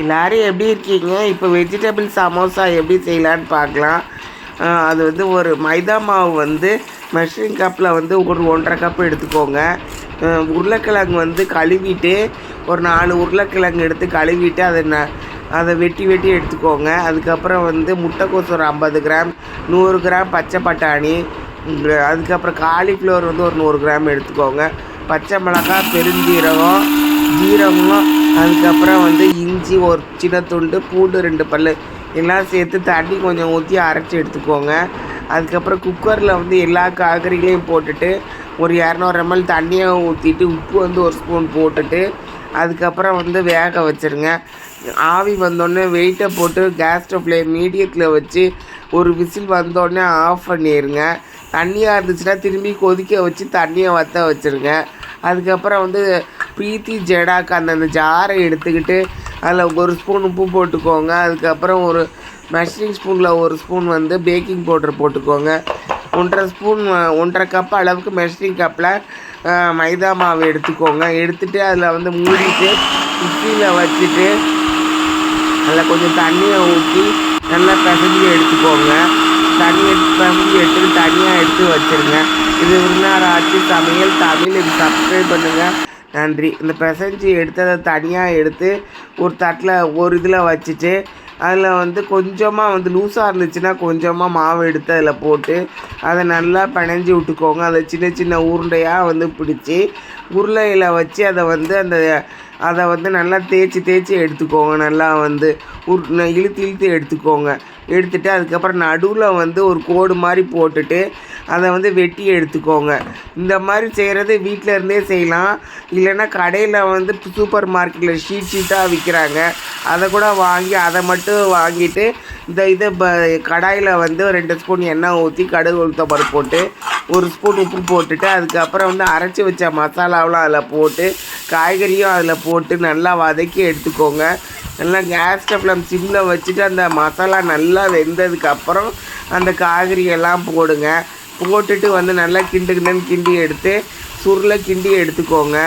எல்லோரும் எப்படி இருக்கீங்க? இப்போ வெஜிடபிள் சமோசா எப்படி செய்யலான்னு பார்க்கலாம். அது வந்து ஒரு மைதா மாவு வந்து மெஷரிங் கப்பில் வந்து ஒரு ஒன்றரை கப் எடுத்துக்கோங்க. உருளைக்கிழங்கு வந்து கழுவிட்டு ஒரு நாலு உருளைக்கிழங்கு எடுத்து கழுவிட்டு அதை ந அதை வெட்டி வெட்டி எடுத்துக்கோங்க. அதுக்கப்புறம் வந்து முட்டைக்கோஸ் ஒரு ஐம்பது கிராம் நூறு கிராம் பச்சை பட்டாணி அதுக்கப்புறம் காலிஃப்ளவர் வந்து ஒரு நூறு கிராம் எடுத்துக்கோங்க. பச்சை மிளகாய் பெருஞ்சீரகம் ஜீரகம் அதுக்கப்புறம் வந்து இஞ்சி ஒரு சின்ன துண்டு பூண்டு ரெண்டு பல் எல்லாம் சேர்த்து தண்ணி கொஞ்சம் ஊற்றி அரைச்சி எடுத்துக்கோங்க. அதுக்கப்புறம் குக்கரில் வந்து எல்லா காய்கறிகளையும் போட்டுட்டு ஒரு இரநூறு எம்எல் தண்ணியை ஊற்றிட்டு உப்பு வந்து ஒரு ஸ்பூன் போட்டுட்டு அதுக்கப்புறம் வந்து வேக வச்சுருங்க. ஆவி வந்தோடனே வெயிட்டை போட்டு கேஸ் ஸ்டவ்ல மீடியத்தில் வச்சு ஒரு விசில் வந்தோடனே ஆஃப் பண்ணிடுங்க தண்ணியாக இருந்துச்சுன்னா திரும்பி கொதிக்க வச்சு தண்ணியை வற்ற வச்சுருங்க. அதுக்கப்புறம் வந்து பிரீத்தி ஜெடாக்கு அந்தந்த ஜாரை எடுத்துக்கிட்டு அதில் ஒரு ஸ்பூன் உப்பு போட்டுக்கோங்க. அதுக்கப்புறம் ஒரு மெஷரிங் ஸ்பூனில் ஒரு ஸ்பூன் வந்து பேக்கிங் பவுடர் போட்டுக்கோங்க. ஒன்றரை ஸ்பூன் ஒன்றரை கப் அளவுக்கு மெஷரிங் கப்பில் மைதா மாவு எடுத்துக்கோங்க. எடுத்துகிட்டு அதில் வந்து மூடிட்டு இட்லியில் வச்சுட்டு அதில் கொஞ்சம் தண்ணியை ஊற்றி நல்லா பிசைஞ்சு எடுத்துக்கோங்க. தண்ணி எடுத்து பிசைஞ்சு எடுத்துட்டு தனியாக எடுத்து வச்சுருங்க. இது விருந்தார் ஆட்சி சமையல். தமிழ் இது சப்ஸ்கிரைப் பண்ணுங்கள் நன்றி. இந்த பிசைஞ்சு எடுத்ததை தனியாக எடுத்து ஒரு தட்டில் ஒரு இதில் வச்சுட்டு அதில் வந்து கொஞ்சமாக வந்து லூஸாக இருந்துச்சுன்னா கொஞ்சமாக மாவு எடுத்து அதில் போட்டு அதை நல்லா பிணைஞ்சி விட்டுக்கோங்க. அதை சின்ன சின்ன உருண்டையாக வந்து பிடிச்சி உருளையில் வச்சு அதை வந்து அந்த அதை வந்து நல்லா தேய்ச்சி தேய்ச்சி எடுத்துக்கோங்க. நல்லா வந்து உரு இழுத்து இழுத்து எடுத்துக்கோங்க. எடுத்துகிட்டு அதுக்கப்புறம் நடுவில் வந்து ஒரு கோடு மாதிரி போட்டுட்டு அதை வந்து வெட்டி எடுத்துக்கோங்க. இந்த மாதிரி செய்கிறது வீட்டில் இருந்தே செய்யலாம். இல்லைன்னா கடையில் வந்து சூப்பர் மார்க்கெட்டில் ஷீட் ஷீட்டாக விற்கிறாங்க அதை கூட வாங்கி அதை மட்டும் வாங்கிட்டு இந்த இதை ப கடாயில் வந்து ரெண்டு ஸ்பூன் எண்ணெய் ஊற்றி கடுகு உளுத்த பருப்பு போட்டு ஒரு ஸ்பூன் உப்பு போட்டுட்டு அதுக்கப்புறம் வந்து அரைச்சி வச்ச மசாலாவெலாம் அதில் போட்டு காய்கறியும் அதில் போட்டு நல்லா வதக்கி எடுத்துக்கோங்க. நல்லா கேஸ் ஸ்டவ்லாம் சிம்மில் வச்சுட்டு அந்த மசாலா நல்லா வெந்ததுக்கப்புறம் அந்த காய்கறியெல்லாம் போடுங்க. போட்டுட்டு வந்து நல்லா கிண்டு கிண்டுன்னு கிண்டி எடுத்து சுருளை கிண்டி எடுத்துக்கோங்க.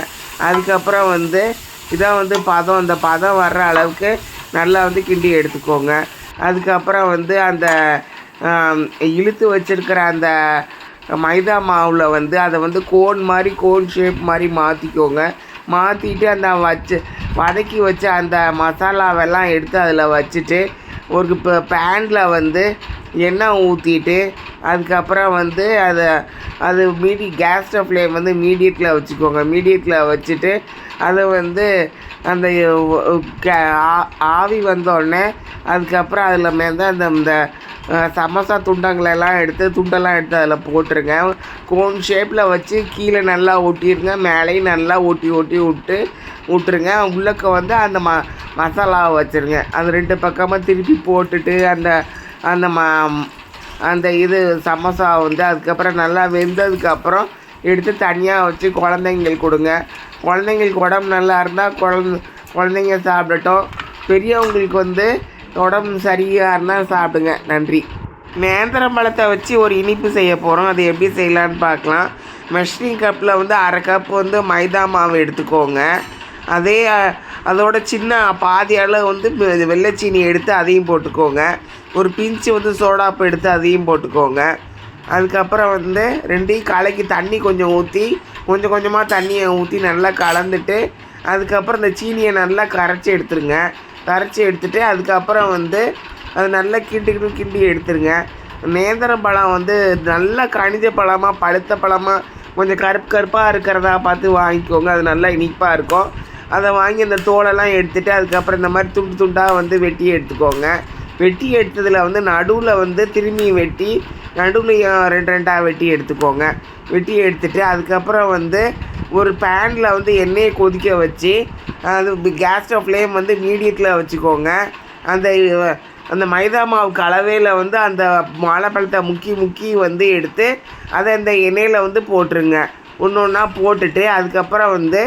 அதுக்கப்புறம் வந்து இதான் வந்து பதம். அந்த பதம் வர்ற அளவுக்கு நல்லா வந்து கிண்டி எடுத்துக்கோங்க. அதுக்கப்புறம் வந்து அந்த இழுத்து வச்சுருக்கிற அந்த மைதா மாவில் வந்து அதை வந்து கோன் மாதிரி கோன் ஷேப் மாதிரி மாற்றிக்கோங்க மாற்றிட்டு அந்த வச்சு வதக்கி வச்ச அந்த மசாலாவெல்லாம் எடுத்து அதில் வச்சுட்டு ஒரு இப்போ பேனில் வந்து எண்ணெய் ஊற்றிட்டு அதுக்கப்புறம் வந்து அதை அது மீடி கேஸ் ஸ்டவ் ஃப்ளேம் வந்து மீடியத்தில் வச்சுக்கோங்க. மீடியத்தில் வச்சுட்டு அதை வந்து அந்த ஆ- ஆவி வந்தோடனே அதுக்கப்புறம் அதில் மேலே அந்த இந்த சமோசா துண்டங்களெல்லாம் எடுத்து துண்டெல்லாம் எடுத்து அதில் போட்டுருங்க. கோன் ஷேப்பில் வச்சு கீழே நல்லா ஒட்டிடுங்க மேலேயும் நல்லா ஒட்டி ஒட்டி விட்டு விட்டுருங்க. உள்ளக்க வந்து அந்த ம மசாலாவை வச்சுருங்க. அது ரெண்டு பக்கமாக திருப்பி போட்டுட்டு அந்த அந்த ம அந்த இது சமோசா வந்து அதுக்கப்புறம் நல்லா வெந்ததுக்கப்புறம் எடுத்து தனியாக வச்சு குழந்தைங்களுக்கு கொடுங்க. குழந்தைங்களுக்கு உடம்பு நல்லா இருந்தால் குழந்த குழந்தைங்க சாப்பிடட்டும். பெரியவங்களுக்கு வந்து உடம்பு சரியாக இருந்தால் சாப்பிடுங்க. நன்றி. நேந்திரம் பழத்தை வச்சு ஒரு இனிப்பு செய்ய போகிறோம் அது எப்படி செய்யலான்னு பார்க்கலாம். மெஷரிங் கப்பில் வந்து அரை கப் வந்து மைதா மாவு எடுத்துக்கோங்க. அதே அதோட சின்ன பாதி அளவு வந்து வெள்ளைச்சீனி எடுத்து அதையும் போட்டுக்கோங்க. ஒரு பிஞ்சு வந்து சோடாப்பு எடுத்து அதையும் போட்டுக்கோங்க. அதுக்கப்புறம் வந்து ரெண்டையும் கலக்கி தண்ணி கொஞ்சம் ஊற்றி கொஞ்சம் கொஞ்சமாக தண்ணியை ஊற்றி நல்லா கலந்துட்டு அதுக்கப்புறம் இந்த சீனியை நல்லா கரைச்சி எடுத்துருங்க. கரைச்சி எடுத்துட்டு அதுக்கப்புறம் வந்து அது நல்லா கிண்டுக்கிட்டு கிண்டி எடுத்துருங்க. நேந்திரம் பழம் வந்து நல்லா கனிஞ்ச பழமாக பழுத்த பழமாக கொஞ்சம் கருப்பு கருப்பாக இருக்கிறதா பார்த்து வாங்கிக்கோங்க. அது நல்லா இனிப்பாக இருக்கும். அதை வாங்கி அந்த தோலெல்லாம் எடுத்துகிட்டு அதுக்கப்புறம் இந்த மாதிரி துண்டு துண்டாக வந்து வெட்டி எடுத்துக்கோங்க. வெட்டி எடுத்ததில் வந்து நடுவில் வந்து திரும்பி வெட்டி நடுவுலையும் ரெண்டு ரெண்டாக வெட்டி எடுத்துக்கோங்க. வெட்டி எடுத்துகிட்டு அதுக்கப்புறம் வந்து ஒரு பேனில் வந்து எண்ணெயை கொதிக்க வச்சு அது கேஸ் ஸ்டவ் ஃப்ளேம் வந்து மீடியத்தில் வச்சுக்கோங்க. அந்த அந்த மைதா மாவு கலவையில் வந்து அந்த வாழைப்பழத்தை முக்கி முக்கி வந்து எடுத்து அதை அந்த எண்ணெயில் வந்து போட்டுருங்க. ஒன்று ஒன்றா போட்டுட்டு அதுக்கப்புறம் வந்து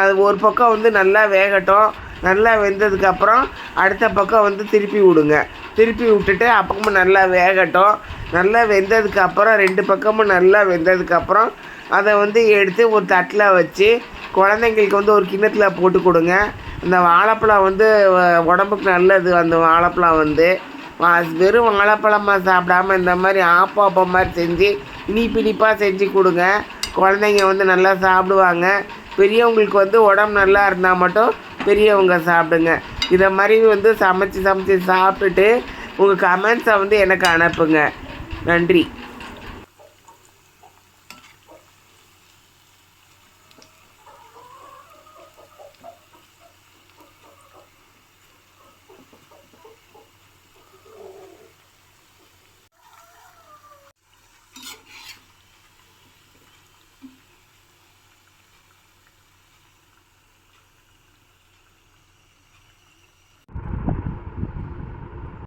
அது ஒரு பக்கம் வந்து நல்லா வேகட்டும். நல்லா வெந்ததுக்கப்புறம் அடுத்த பக்கம் வந்து திருப்பி விடுங்க. திருப்பி விட்டுட்டு அப்பக்கமும் நல்லா வேகட்டும். நல்லா வெந்ததுக்கப்புறம் ரெண்டு பக்கமும் நல்லா வெந்ததுக்கப்புறம் அதை வந்து எடுத்து ஒரு தட்டில் வச்சு குழந்தைங்களுக்கு வந்து ஒரு கிண்ணத்தில் போட்டு கொடுங்க. இந்த வாழைப்பழம் வந்து உடம்புக்கு நல்லது அந்த வாழைப்பழம் வந்து. வெறும் வாழைப்பழமாக சாப்பிடாம இந்த மாதிரி ஆப்பாப்பம் மாதிரி செஞ்சு இனிப்பு இனிப்பாக செஞ்சு கொடுங்க. குழந்தைங்க வந்து நல்லா சாப்பிடுவாங்க. பெரியவங்களுக்கு வந்து உடம்பு நல்லா இருந்தால் மட்டும் பெரியவங்க சாப்பிடுங்க. இதை மாதிரி வந்து சமைச்சு சமைச்சு சாப்பிட்டுட்டு உங்கள் கமெண்ட்ஸை வந்து எனக்கு அனுப்புங்க. நன்றி.